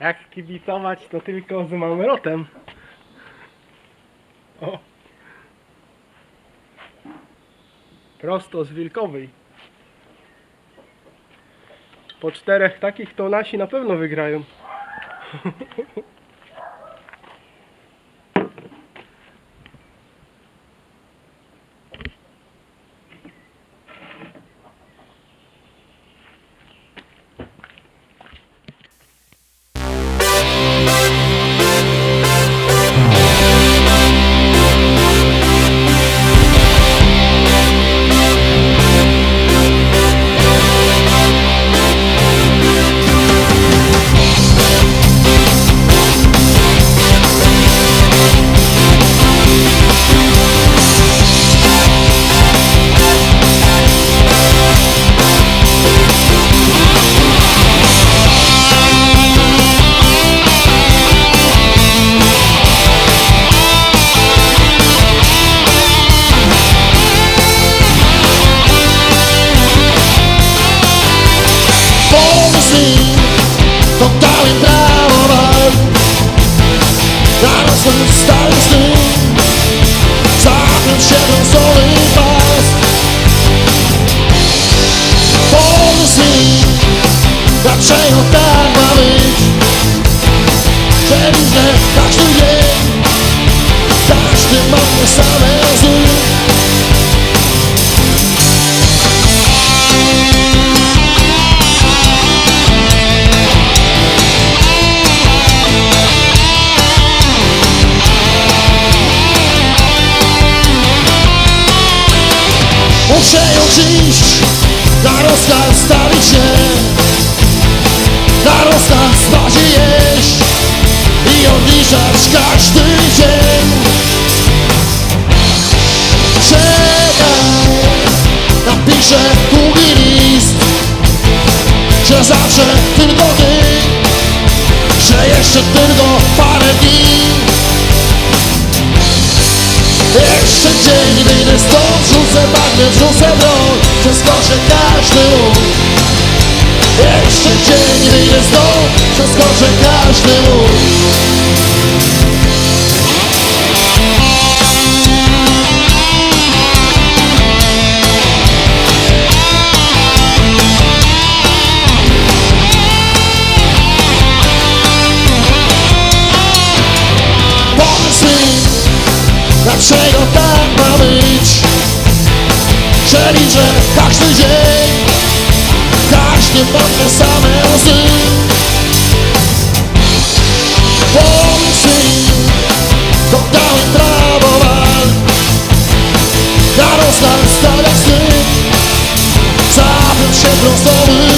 Jak kibicować, to tylko z Mamrotem. O. Prosto z Wilkowej. Po czterech takich to nasi na pewno wygrają. Muszę ją dziś. Na rozkaz stawić się. Na rozkaz bardziej jeść I odliczać każdy dzień. Czekaj, napiszę długi list Że zawsze tylko ty Że jeszcze tylko parę dni jeszcze dzień wyjdę stąd, rzucę bagnem, rzucę broń Przeskoczę każdy łuk Jeszcze dzień wyjdę stąd, przeskoczę każdy łuk Każdy ma te same łzy Pomóż mi Oddałem prawo wal Na rozkaz stawiać sny Zapiąć się w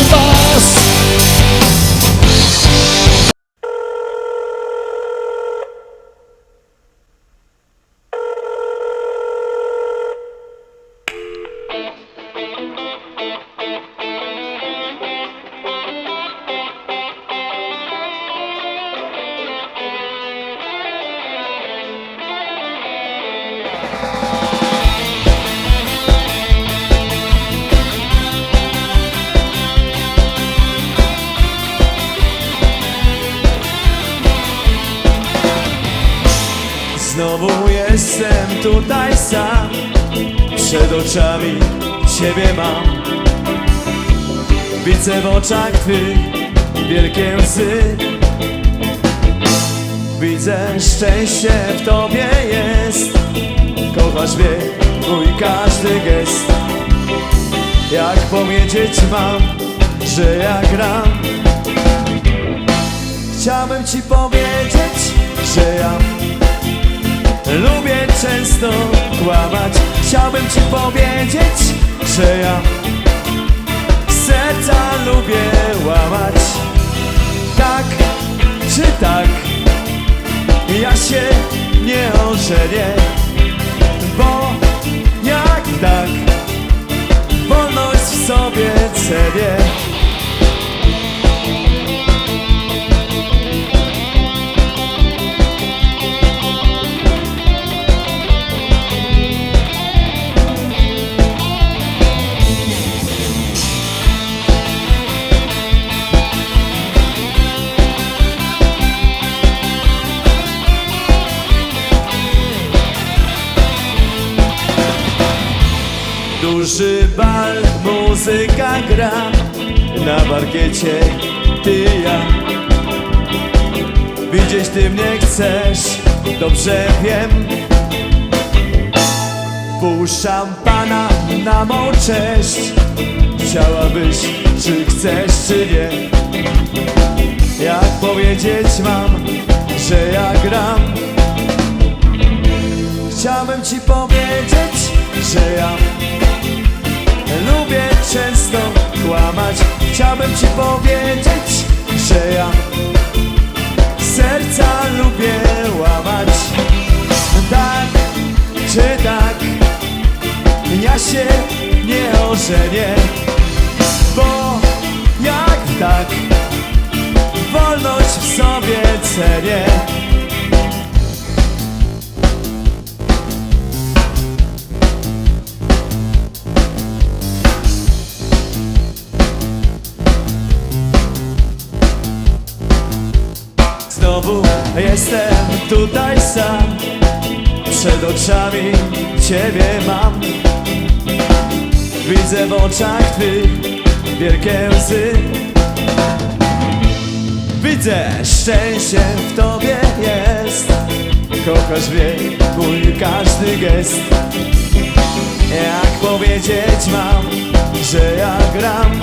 tutaj sam. Przed oczami Ciebie mam. Widzę w oczach Twych wielkie łzy. Widzę szczęście w Tobie jest. Kochasz mnie mój każdy gest. Jak powiedzieć mam, że ja gram? Chciałbym Ci powiedzieć, że ja Lubię często kłamać. Chciałbym ci powiedzieć, że ja Serca lubię łamać. Tak czy tak Ja się nie ożenię Bo jak tak Wolność w sobie cenię muzyka gra Na parkiecie ty ja. Widzieć ty mnie chcesz, dobrze wiem. Pół szampana na mą cześć. Chciałabyś, czy chcesz, czy nie? Jak powiedzieć mam, że ja gram Chciałbym ci powiedzieć, że ja Serca lubię łamać. Tak czy tak Ja się nie ożenię Bo jak tak Wolność w sobie cenię tutaj sam. Przed oczami Ciebie mam. Widzę w oczach Twych wielkie łzy. Widzę szczęście w Tobie jest. Kochasz mnie, mój każdy gest. Jak powiedzieć mam, że ja gram?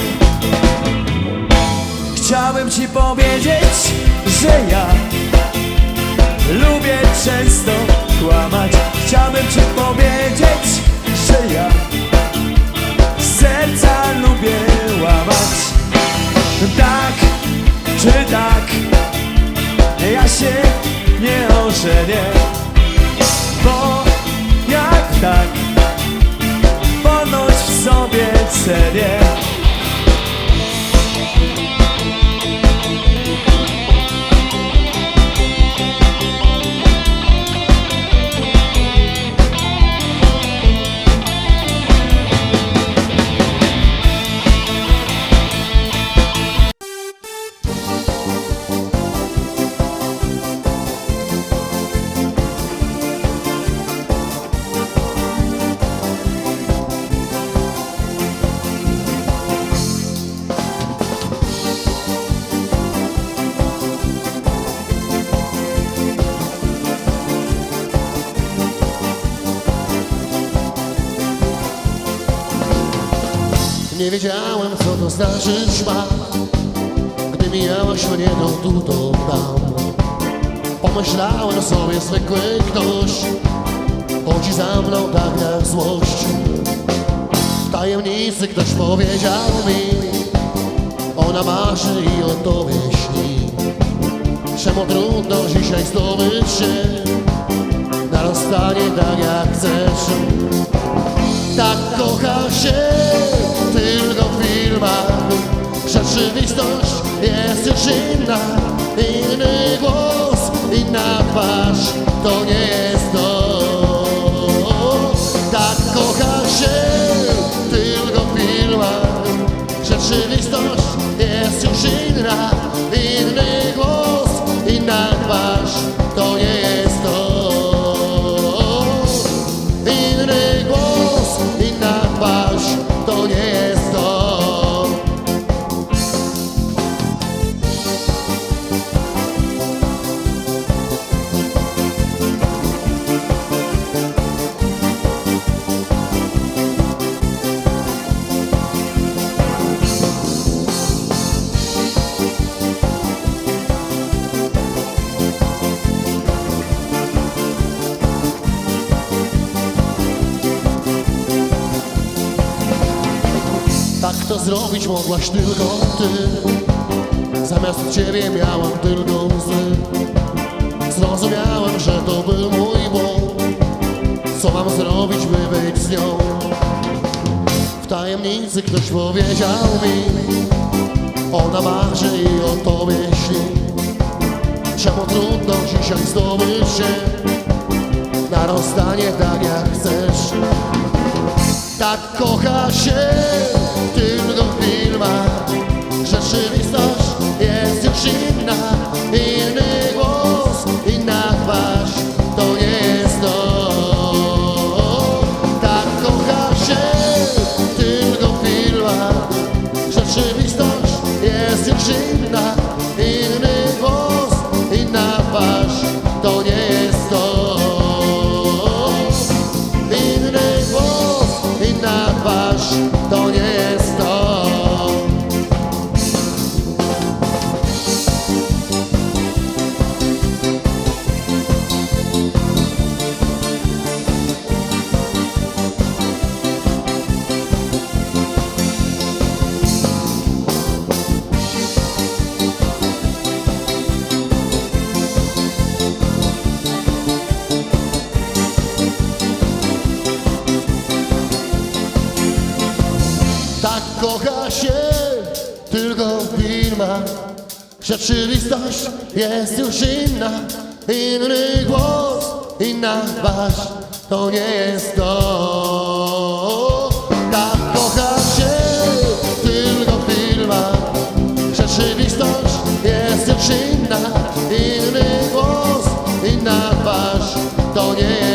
Chciałbym ci powiedzieć, że ja Lubię często kłamać. Chciałbym ci powiedzieć, że ja Serca lubię łamać. Tak czy tak Ja się nie ożenię Nie wiedziałem co to znaczyć ma Gdy mijałaś mnie tu do tam. Pomyślałem sobie zwykły ktoś Chodzi za mną tak jak złość. W tajemnicy ktoś powiedział mi Ona marzy i o tobie śni. Czemu trudno dzisiaj zdobyć się Na rozstanie tak jak chcesz? Tak kocha się tylko w filmach. Rzeczywistość jest już inna. Inny głos, inna twarz. To nie jest to. Tak kocha się tylko w filmach. Rzeczywistość jest już inna Tak to zrobić mogłaś tylko ty. Zamiast ciebie miałam tylko łzy. Zrozumiałem, że to był mój błąd. Co mam zrobić, by być z nią? W tajemnicy ktoś powiedział mi Ona marzy i o tobie śni. Czemu trudno dzisiaj zdobyć się? Na rozstanie tak jak chcesz. Tak kocha się Rzeczywistość jest już inna Rzeczywistość jest już inna. Inny głos, inna twarz To nie jest to. Tak kocha się tylko w filmach. Rzeczywistość jest już inna. Inny głos, inna twarz To nie jest